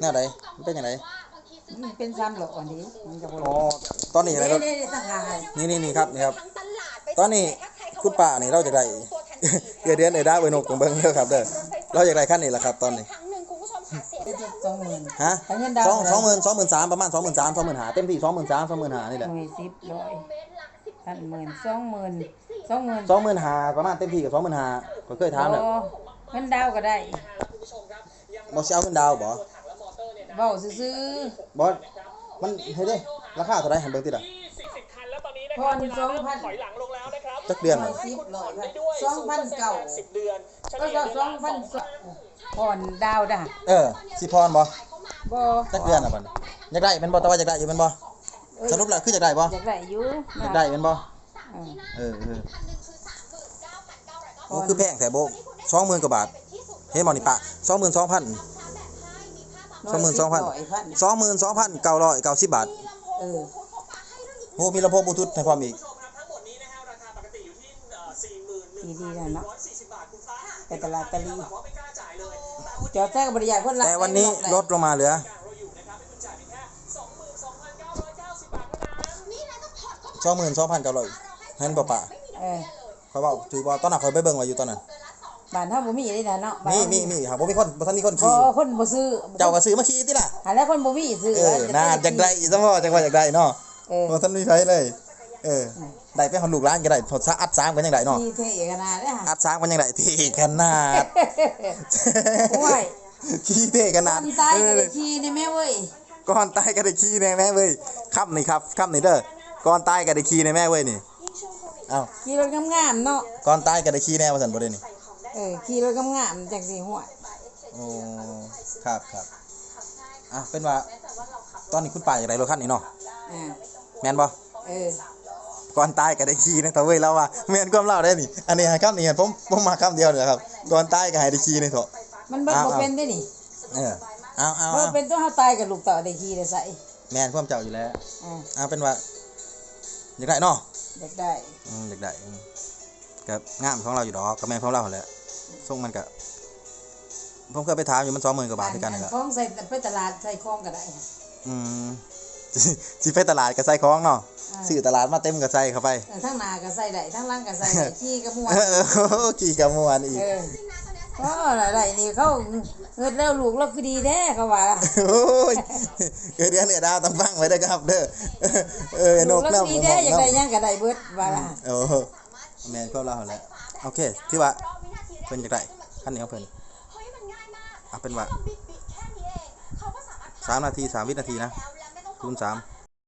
แนวใดมันเป็นยังไงมันเป็นซ้ำหรอกอันนี้มันจะบ่อ๋อตอนนี้อะไรรถนี่นี่ตั้งหากให้นี่นี่นี่ครับนี่ครับ ตอนนี้คุณป้านี่เราจะได้ เดือนเดือนเอด้าเวนกของเบิ้งเด้อครับเด้อเราอยากได้ขั้นนี้แหละครับตอนนี้ครั้งหนึ่งคุณผู้ชมค่ะเสียได้สองหมื่นฮะให้เงินดาวสองสองหมื่นสองหมื่นสามประมาณสองหมื่นสามสองหมื่นหาเต็มที่สองหมื่นสามสองหมื่นหานี่แหละหน่วยสิบร้อยพันหมื่นสองหมื่นสองหมื่นสองหมื่นหาประมาณเต็มที่กับสองหมื่นหาก็เคยถามแล้วโอ้เงินดาวก็ได้บอสเอาขึ้นดาวบ่ เว้าซื่อบอสมันเฮ้ยเด้ราคาเท่าไหรหันเบิ้งติดอะ 40คันแล้วตอนนี้นะๆคพรับรเวลาสองเริ่มพัน ถอยหลังลงแล้วนะครับจักเดือนหน่น่ะวยสิบร้อยได้พันด้วยสองพันเก่า10เดือนเฉก็ลี่ยก็เดือนสองละพัน2,000สองพรดาวด่ะเออสิพรบ่บ่จักเดือนอะบัดนี้อยากได้เป็นบ่แต่ว่าอยากได้อยู่เป็นบ่สรุปแล้วคืออยากได้บ่อยากได้อยู่อยากได้เป็นบ่เออเออเออโอ้คือแพงแถบโบสองหมื่นกว่าบาทเฮ้ยหมอนี่ปะสองหมื่น สองพันสองหมื่นสองพันร้อยพันสองหมื่นสองพันเก้าร้อยเก้าสิบบาทเออโอ้มีลำโพงบลูทูธให้พร้อมอีกทั้งหมดนี้นะฮะราคาปกติอยู่ที่เอ่อดีดีนะเนาะ4140บาทคุณฟ้าไปตลาดตะลีบอกว่าไม่กล้าจ่ายเลยจอดแท้กับบริยายคนละแต่วันนี้ลดลงมาเหลือเราอยู่นะครับให้คุณจ่ายเพียงแค่22,990บาทเท่านั้นสองหมื่นสองพันเก้าร้อยเห็นป่ะปะเออเขาบอกถือว่าตอนนั้นคอยไปเบิ่งไว้อยู่ตอนนั้น บ้านเฮาบ่มีได้นะเนาะบ้านมีเฮามีมีครับผมมีคนบ่ทันมีคนบ่ขี่คนบ่ซื้อเจ้าก็ซื้อมาขี่ติล่ะหาแล้วคนบ่มีซื้อเออน่าจักได้อีกซะพ่อจักว่าจักได้เนาะเออบ่ทันมีไผเลยเออได้ไปหอนลูกร้านก็ได้ทดซะอัดสามกันยังได้เนาะมีเท่ขนาดเด้ออัดสามกันยังได้ที่ขนาดโอ้ยขี้เท่ขนาดคนตายก็ได้ขี่นี่แม่เว้ยก่อนตายก็ได้ขี้แน่แม่เว้ยครับนี่ครับครับนี่เด้อก่อนตายก็ได้ขี้แน่แม่เว้ยนี่เอ้าขี่รถงามๆเนาะก่อนตายก็ได้ขี้แน่ว่าซั่นบ่ได้นี่เออขี่รถงามๆจังสิหัวโอ้ครับครับอะเป็นว่า ตอนนี้คุณป้าอยากได้รถคันนี้เนาะอ่าแม่นบ่เออก่อนตายก็ได้ขี้นะแต่เว้ยแล้วว่าแม่นความเล่าได้นี่อันนี้ให้คำนี้ผมผมมาคำเดียวนี่แหละครับก่อนตายก็ให้ได้ขี้นี่เถอะมันเบิ่งเอาบ่เอาเป็นได้นี่เออเอาเอาบ่เอาเป็นตัวเฮาตายกับลูกต่อได้ขี่ได้ใส่แม่นความเจ้าอยู่แล้วอ่าเอาเป็นว่าอยากได้เนาะอยากได้อืมอยากได้อืมก็งามของเราอยู่ดอกก็แม่นของเราหั่นแหละ ส่งมันก็ผมเคยไปถามอยู่มัน20,000กว่าบาทด้วยกันนี่แหละของใส่ไปตลาดใส่ของก็ได้อืมสิไปตลาดก็ใส่ของเนาะอ่าซื้อตลาดมาเต็มก็ใส่เข้าไปเออทั้งหน้าก็ใส่ได้ทั้งหลังก็ใส่ได้ขี่ก็ม่วนเออกี่กะมวนอีกเออเพราะอะไรนี่เขาเงิดแล้วลูกเราคือดีแท้เขาว่าโอ้ยเออเดือนเนี่ยดาวต้องฟังไว้ด้วยครับเด้อเออนลูกกเราน้ำคือดีแท้อยากได้หยังก็ได้เบิดว่าล่ะโอ้แม่นควบเราหั่นแหละโอเคที่ว่าเพิ่นอยากได้คันนี้ของเพิ่นเฮ้ยมันง่ายมากเอาเป็นว่า บิดบิดแค่นี้เองเขาก็สามารถสามนาทีสามวินาทีนะแล้วและไม่ต้องคูณสามแ